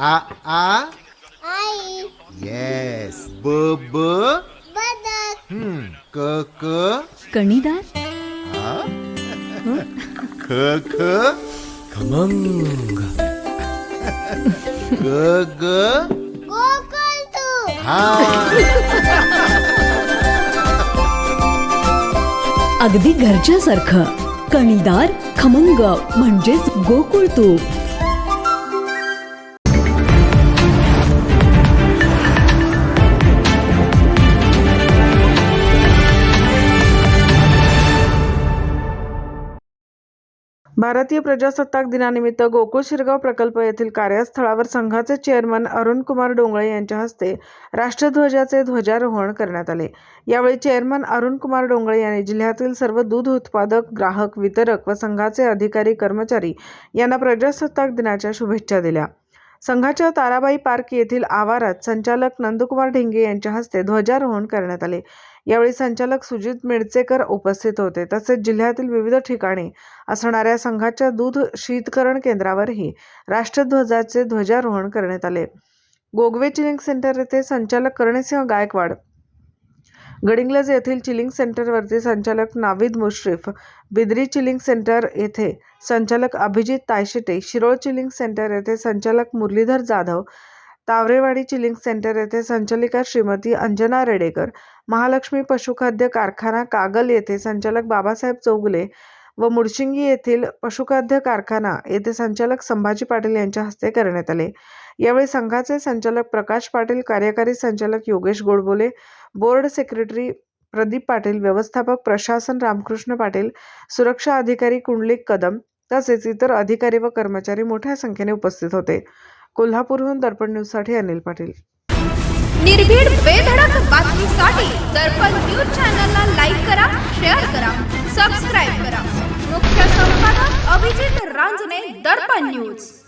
आ आ? आई. Yes ब ब बदक हम्म क क कणीदार? ख ख खमंग. ग ग गोकुळ तू. हा. अगदी घरच्यासारखं. कणीदार खमंग म्हणजेच गोकुळ तूप भारतीय प्रजासत्ताक दिनानिमित्त गोकुळ शिरगाव प्रकल्प येथील कार्यस्थळावर संघाचे चेअरमन अरुण कुमार डोंगळे यांच्या हस्ते राष्ट्रध्वजाचे ध्वजारोहण करण्यात आले. यावेळी चेअरमन अरुण कुमार डोंगळे यांनी जिल्ह्यातील सर्व दूध उत्पादक ग्राहक वितरक व संघाचे अधिकारी कर्मचारी यांना प्रजासत्ताक दिनाच्या शुभेच्छा दिल्या. संघाच्या ताराबाई पार्क येथील आवारात संचालक नंदकुमार ढेंगे यांच्या हस्ते ध्वजारोहण करण्यात आले. यावेळी संचालक सुजित मिरचेकर उपस्थित होते. तसेच जिल्ह्यातील विविध ठिकाणी असणाऱ्या संघाच्या दूध शीतकरण केंद्रावरही राष्ट्रध्वजाचे ध्वजारोहण करण्यात आले. गोगवे चिलिंग सेंटर येथे संचालक करणसिंह गायकवाड गडिंग्लज येथील चिलिंग सेंटरवरती संचालक नाविद मुश्रीफ बिद्री चिलिंग सेंटर येथे संचालक अभिजित तायशेटे शिरोळ चिलिंग सेंटर येथे संचालक मुरलीधर जाधव तावरेवाडी चिलिंग सेंटर येथे संचालिका श्रीमती अंजना रेडेकर महालक्ष्मी पशुखाद्य कारखाना कागल येथे संचालक बाबासाहेब चौगुले व मुडशिंगी येथील पशुखाद्य कारखाना येथे संचालक संभाजी पाटील यांच्या हस्ते करण्यात आले. यावेळी संघाचे संचालक प्रकाश पाटील कार्यकारी संचालक योगेश गोडबोले बोर्ड सेक्रेटरी प्रदीप पाटील व्यवस्थापक प्रशासन रामकृष्ण पाटील सुरक्षा अधिकारी कुंडलिक कदम तसेच इतर अधिकारी व कर्मचारी मोठ्या संख्येने उपस्थित होते. कोल्हापूरहून दर्पण न्यूजसाठी अनिल पाटील. निर्भीड बेधडक बातमीसाठी दर्पण रांजणे दर्पण न्यूज.